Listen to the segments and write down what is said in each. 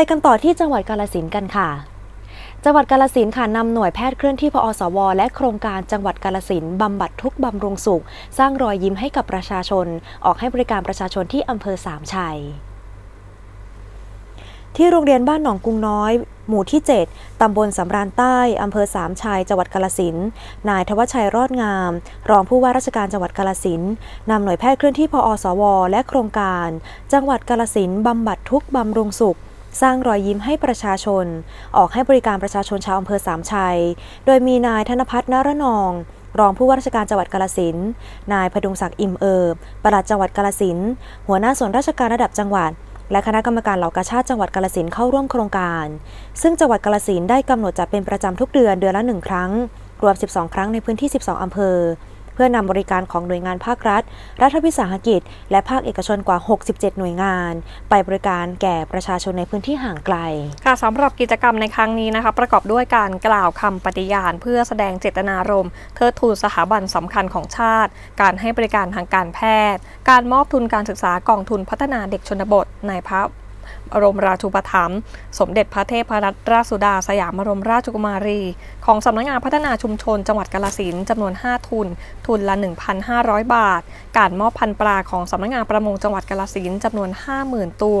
ไปกันต่อที่จังหวัดกาลสินกันค่ะ จังหวัดกาลสินค่ะนำหน่วยแพทย์เคลื่อนที่พอสว และโครงการจังหวัดกาลสินบำบัดทุกบำรุงสุข สร้างรอยยิ้มให้กับประชาชน ออกให้บริการประชาชนที่อำเภอสามชัย ที่โรงเรียนบ้านหนองกุงน้อยหมู่ที่ 7 ตำบลสำราญใต้ อำเภอสามชัย จังหวัดกาลสิน นายทวชชัยรอดงาม รองผู้ว่าราชการจังหวัดกาลสิน นำหน่วยแพทย์เคลื่อนที่พอสว และโครงการ จังหวัดกาลสินบำบัดทุกบำรุงสุข สร้างรอยยิ้มให้ประชาชน ออกให้บริการประชาชนชาวอำเภอสามชัย โดยมีนายธนพัฒน์นรนอง รองผู้ว่าราชการจังหวัดกาลสินนายพดุงศักดิ์อิ่มเอิบปลัดจังหวัดกาลสินหัวหน้าส่วนราชการระดับจังหวัด และคณะกรรมการเหล่ากาชาติจังหวัดกาลสินเข้าร่วมโครงการ ซึ่งจังหวัดกาลสินได้กำหนดจัดเป็นประจำทุกเดือนเดือนละหนึ่งครั้ง รวม 12 ครั้งในพื้นที่ 12 อำเภอ พื่อนำบริการของหน่วยงานภาครัฐ รัฐวิสาหกิจ และภาคเอกชนกว่า 67 หน่วยงาน ไปบริการแก่ประชาชนในพื้นที่ห่างไกล ค่ะสำหรับกิจกรรมในครั้งนี้นะคะ ประกอบด้วยการกล่าวคำปฏิญาณ เพื่อแสดงเจตนารมณ์เทิดทูนสถาบันสำคัญของชาติ การให้บริการทางการแพทย์ การมอบทุนการศึกษากองทุนพัฒนาเด็กชนบทในพระ บรมราชูปถัมภ์สมเด็จพระเทพรัตนราชสุดาสยามบรมราชกุมารี ของสำนักงานพัฒนาชุมชน จังหวัดกาลสินจำนวน 5 ทุน ทุนละ 1,500 บาท การมอบพันปลาของสำนักงานประมงจังหวัดกาลสินจำนวน 50,000 ตัว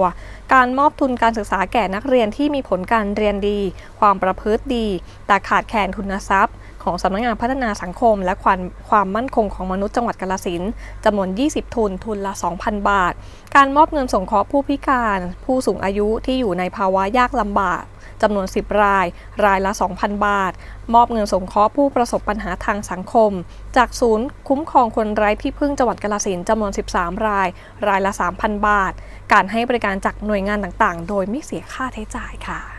การมอบทุนการศึกษาแก่นักเรียนที่มีผลการเรียนดี ความประพฤติดี แต่ขาดแคลนทุนทรัพย์ ของสำนักงานพัฒนาสังคม และความความมั่นคงของมนุษย์จังหวัดกาลสินธุ์จำนวน 20 ทุน ทุนละ 2,000 บาท การมอบเงินสงเคราะห์ผู้พิการ ผู้สูงอายุที่อยู่ในภาวะยากลำบากจำนวน 10 ราย รายละ 2,000 บาท มอบเงินสงเคราะห์ผู้ประสบปัญหาทางสังคม จากศูนย์คุ้มครองคนไร้ที่พึ่งจังหวัดกาลสินธุ์จำนวน 13 ราย รายละ 3,000 บาท การให้บริการจากหน่วยงานต่างๆ โดยไม่เสียค่าใช้จ่ายค่ะ